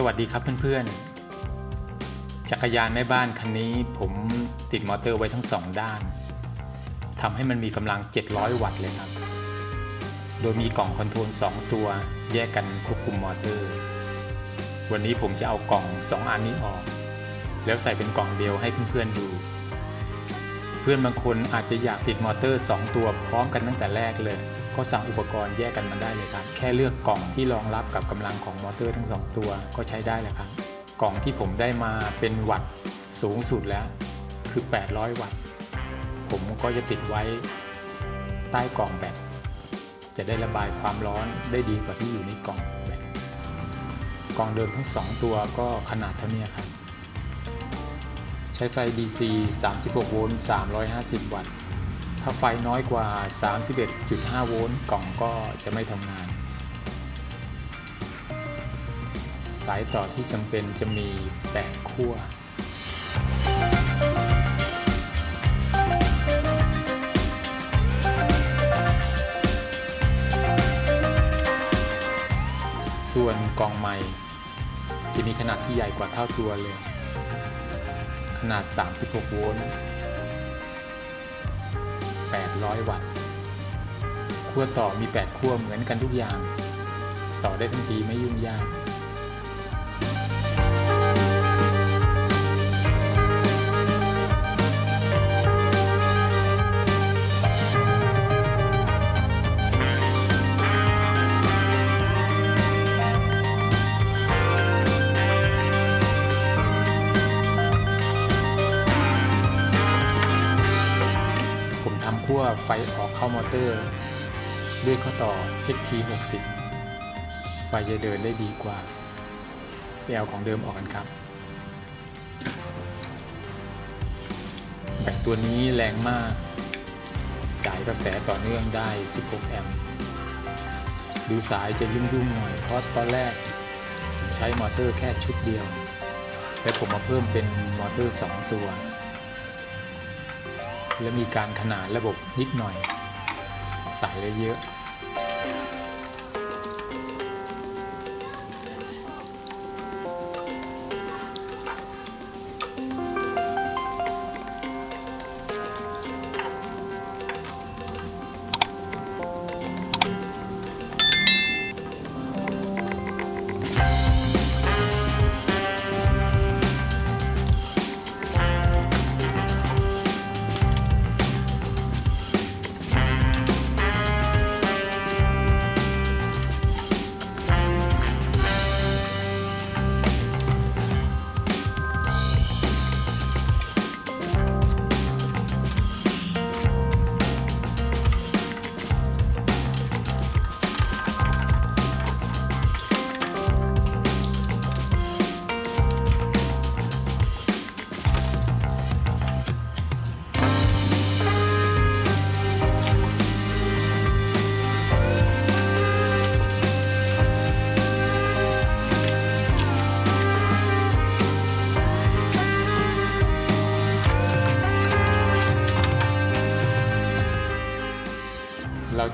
สวัสดีครับเพื่อนๆ จักรยานแม่บ้านคันนี้ผมติดมอเตอร์ไว้ทั้งสองด้านทำให้มันมีกำลัง 700 วัตต์เลยครับ โดยมีกล่องคอนโทรล 2 ตัวแยกกันควบคุมมอเตอร์ วันนี้ผมจะเอากล่อง 2 อันนี้ออก แล้วใส่เป็นกล่องเดียวให้เพื่อนๆดู เพื่อนบางคนอาจจะอยากติดมอเตอร์ 2 ตัวพร้อมกันตั้งแต่แรกเลย ก็สั่งอุปกรณ์แยกกันมาได้เลยครับ แค่เลือกกล่องที่รองรับกับกำลังของมอเตอร์ทั้ง 2 ตัวก็ใช้ได้แล้วครับ กล่องที่ผมได้มาเป็นวัตต์สูงสุดแล้ว คือ 800 วัตต์ ผมก็จะติดไว้ใต้กล่องแบตจะได้ระบายความร้อนได้ดีกว่าที่อยู่ในกล่องแบตกล่องเดิมทั้ง 2 ตัวก็ขนาดเท่านี้ครับ ใช้ไฟ DC 36 โวลต์ 350 วัตต์ ถ้าไฟน้อยกว่า 31.5 โวลต์กล่องก็จะไม่ทำงาน สายต่อที่จำเป็นจะมี8ขั้วส่วนกล่องใหม่จะมีขนาดที่ใหญ่กว่าเท่าตัวเลย ขนาด 36 โวลต์ 800 วัตต์ขั้วต่อมี 8 ขั้วเหมือนกันทุกอย่าง ต่อได้ทันทีไม่ยุ่งยาก ไฟออกเข้ามอเตอร์ ด้วยข้อต่อ XT60 ไฟจะเดินได้ดีกว่าไปเอาของเดิมออกกันครับ แบตตัวนี้แรงมาก จ่ายกระแสต่อเนื่องได้ 16 แอมป์ดูสายจะยุ่งๆหน่อย เพราะตอนแรกผมใช้มอเตอร์แค่ชุดเดียว แต่ผมมาเพิ่มเป็นมอเตอร์ 2 ตัว และมีการขนานระบบนิดหน่อย สายเลยเยอะ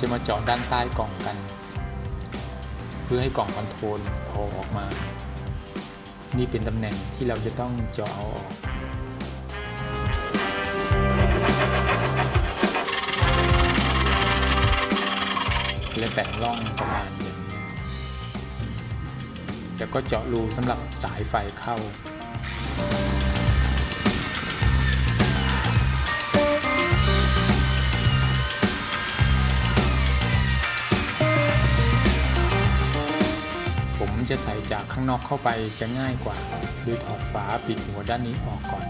จะมาเจาะด้านใต้กล่องกัน เพื่อให้กล่องคอนโทรลโผล่ออกมา นี่เป็นตำแหน่งที่เราจะต้องเจาะเอาออกและแบ่งร่องประมาณอย่างนี้แล้วก็เจาะรูสำหรับสายไฟเข้า จะใส่จากข้างนอกเข้าไปจะง่ายกว่าโดยถอดฝาปิดหัวด้านนี้ออกก่อน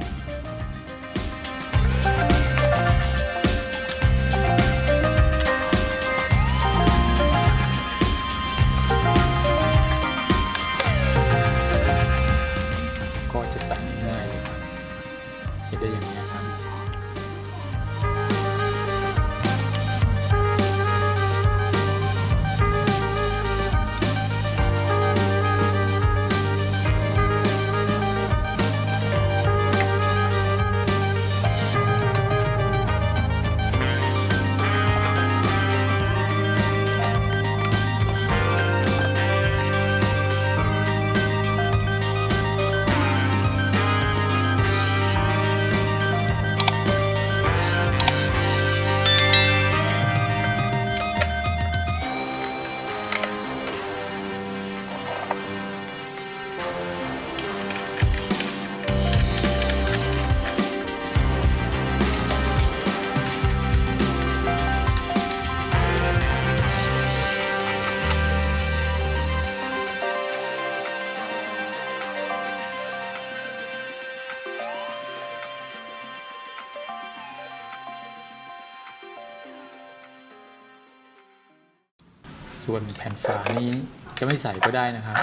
ส่วนแผ่นฝานี้จะไม่ใส่ก็ได้นะครับ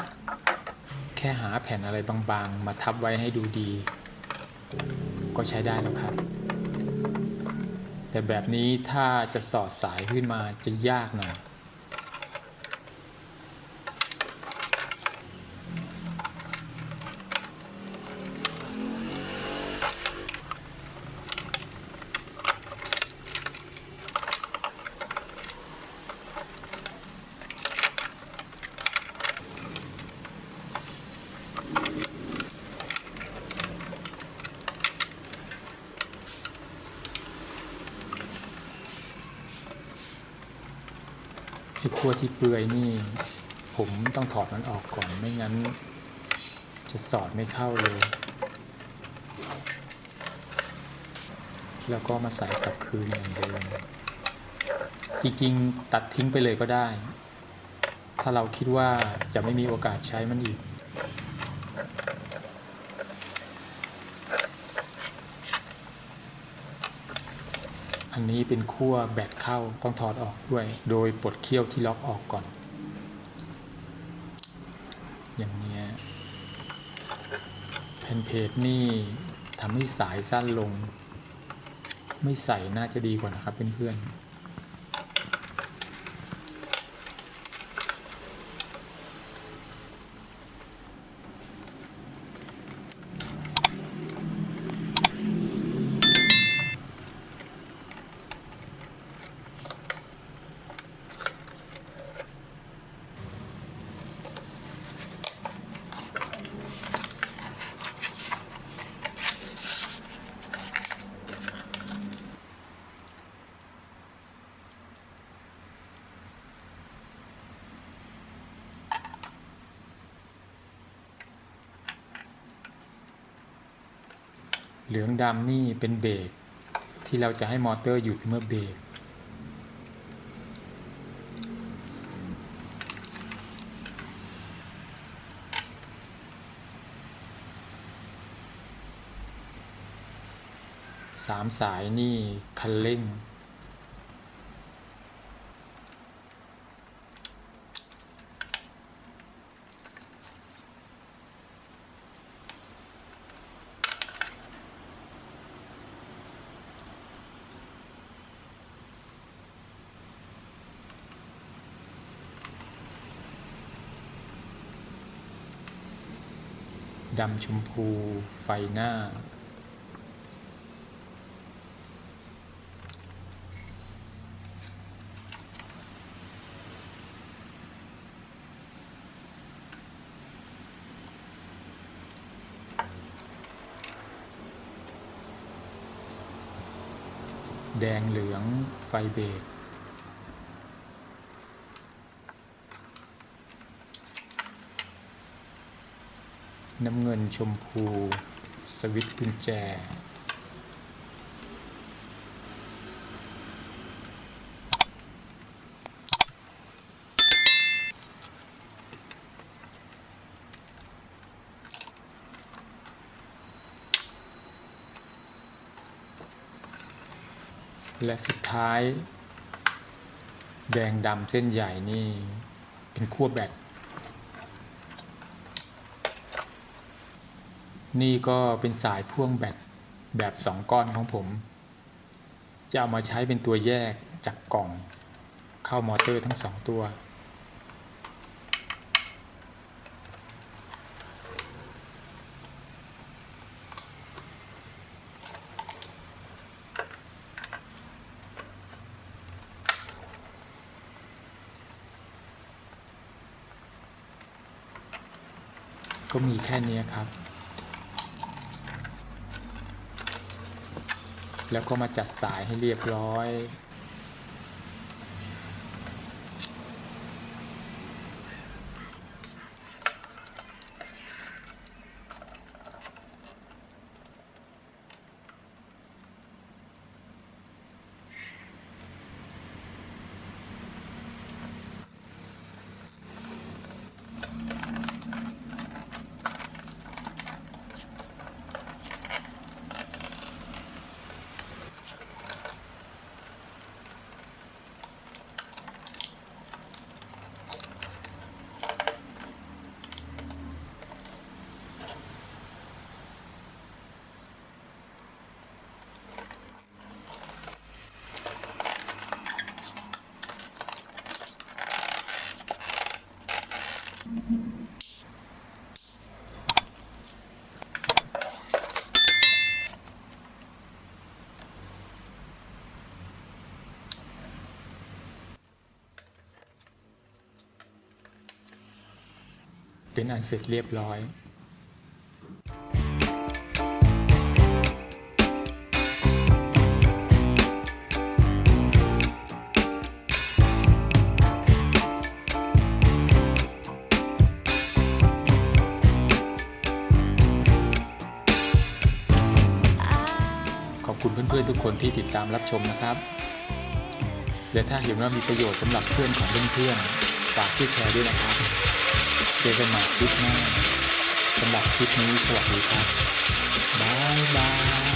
แค่หาแผ่นอะไรบางๆ มาทับไว้ให้ดูดี ก็ใช้ได้แล้วครับ แต่แบบนี้ถ้าจะสอดสายขึ้นมาจะยากหน่อย ไอ้ขั้วที่เปื่อยนี่ ผมต้องถอดมันออกก่อนไม่งั้น จะสอดไม่เข้าเลย แล้วก็มาใส่กลับคืนอย่างเดิมจริงๆ ตัดทิ้งไปเลยก็ได้ ถ้าเราคิดว่าจะไม่มีโอกาสใช้มันอีก อันนี้เป็นขั้วแบตเข้าต้องถอดออกด้วย โดยปลดเขี้ยวที่ล็อกออกก่อน อย่างเนี้ยแผ่นเพจนี่ทำให้สายสั้นลง ไม่ใส่น่าจะดีกว่านะครับเพื่อนๆ เหลืองดำนี่เป็นเบรกที่เราจะให้มอเตอร์หยุดเมื่อเบรกสามสายนี่คันเร่ง ดำชมพูไฟหน้า แดงเหลืองไฟเบรก น้ำเงินชมพู สวิตกุญแจ และสุดท้าย แดงดำเส้นใหญ่นี่ เป็นขั้วแบต นี่ก็เป็นสายพ่วงแบตแบบสองก้อนของผม จะเอามาใช้เป็นตัวแยกจากกล่อง เข้ามอเตอร์ทั้งสองตัว ก็มีแค่นี้ครับ แล้วก็มาจัดสายให้เรียบร้อย เป็นอันเสร็จเรียบร้อย ขอบคุณเพื่อนๆทุกคนที่ติดตามรับชมนะครับ และถ้าเห็นว่ามีประโยชน์สำหรับเพื่อนของเพื่อนๆฝากที่แชร์ด้วยนะครับ เจอกันใหม่คลิปหน้าสำหรับคลิปนี้สวัสดีครับบ๊ายบาย